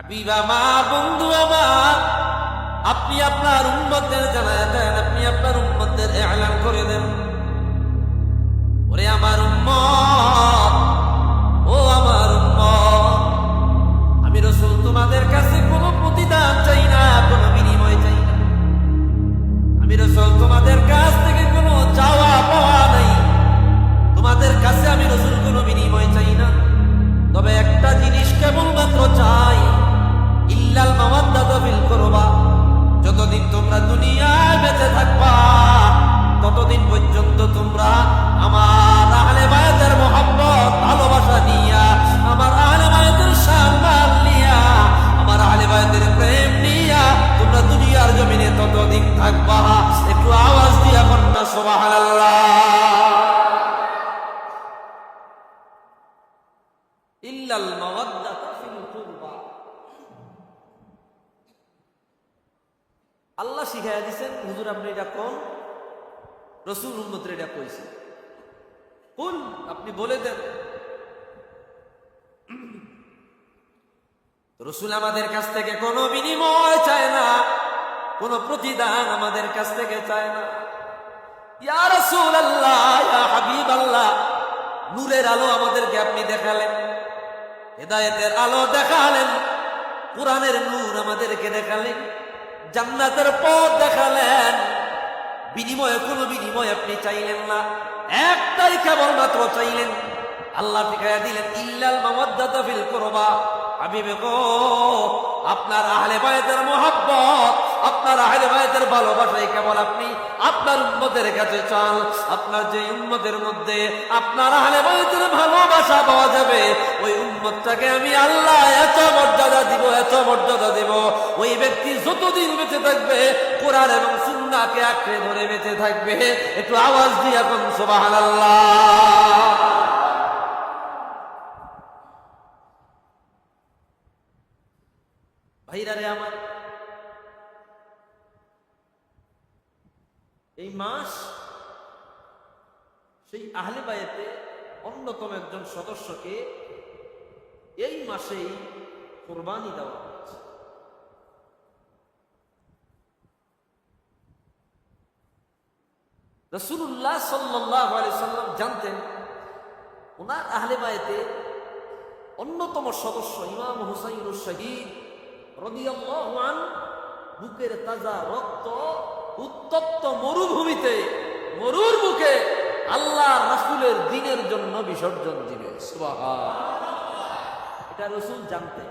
হাবিব আমার বন্ধু আমার, আপনি আপনার উম্মতদের জানায় দেন, আপনি আপনার উম্মতদের এলান করে দেন। ওরে আমার উম্মত, ও আমার উম্মত, আমি রসুল তোমাদের কাছে কোনো প্রতিদান চাই না, কোনো বিনিময় চাই না। আমি রসুল তোমাদের কাছ আল্লাহ শিখাইয়া দিছেন, হুজুর আপনি এটা কোন? রসুল উম্মতের এটা কইছে। কোন আপনি বলে দেন। রসুল আমাদের কাছ থেকে কোনো বিনিময় চায় না, কোনো প্রতিদান আমাদের কাছ থেকে চায় না। ইয়া রসুল আল্লাহ হাবিব আল্লাহ নূরের আলো আমাদেরকে আপনি দেখালেন। হেদায়েতের আলো দেখালেন, কোরআনের নূর আমাদেরকে দেখালেন, জান্নাতের পথ দেখালেন। বিনিময়ে, কোনো বিনিময় আপনি চাইলেন না। একটাই কেবলমাত্র চাইলেন। আল্লাহ ঠিকায়া দিলেন, ইল্লাল মামাদ্দাতা ফিল করবা। আমি গো, আপনার আহলে বায়তের মোহাব্বত আপনার আহলে বায়তের ভালোবাসাই কেবল আপনি আপনার উম্মতের কাছে চান। আপনার যে উম্মতের মধ্যে আপনার আহলে বায়তের ভালোবাসা পাওয়া যাবে, ওই উম্মতটাকে আমি আল্লাহ এত মর্যাদা দিব, এত মর্যাদা দিব। ওই ব্যক্তি যতদিন বেঁচে থাকবে, কোরআন এবং সুন্নাহকে আঁকড়ে ধরে বেঁচে থাকবে। একটু আওয়াজ দিয়ে এখন সুবহানাল্লাহ। ভাইরা রে আমার মাস সেই আহলে বায়েতে অন্যতম একজন সদস্যকে এই মাসেই কোরবানি দেওয়া হয়েছে। রসুল্লাহ সাল্লাহ সাল্লাম জানতেন, ওনার আহলে বায়েতে অন্যতম সদস্য ইমাম হুসাইন শহীদ রদিয়াল্লাহু আন বুকের তাজা রক্ত উত্তপ্ত মরুভূমিতে মরুর মুখে আল্লাহ রাসুলের দিনের জন্য বিসর্জন দিবে এটা রসুল জানতেন।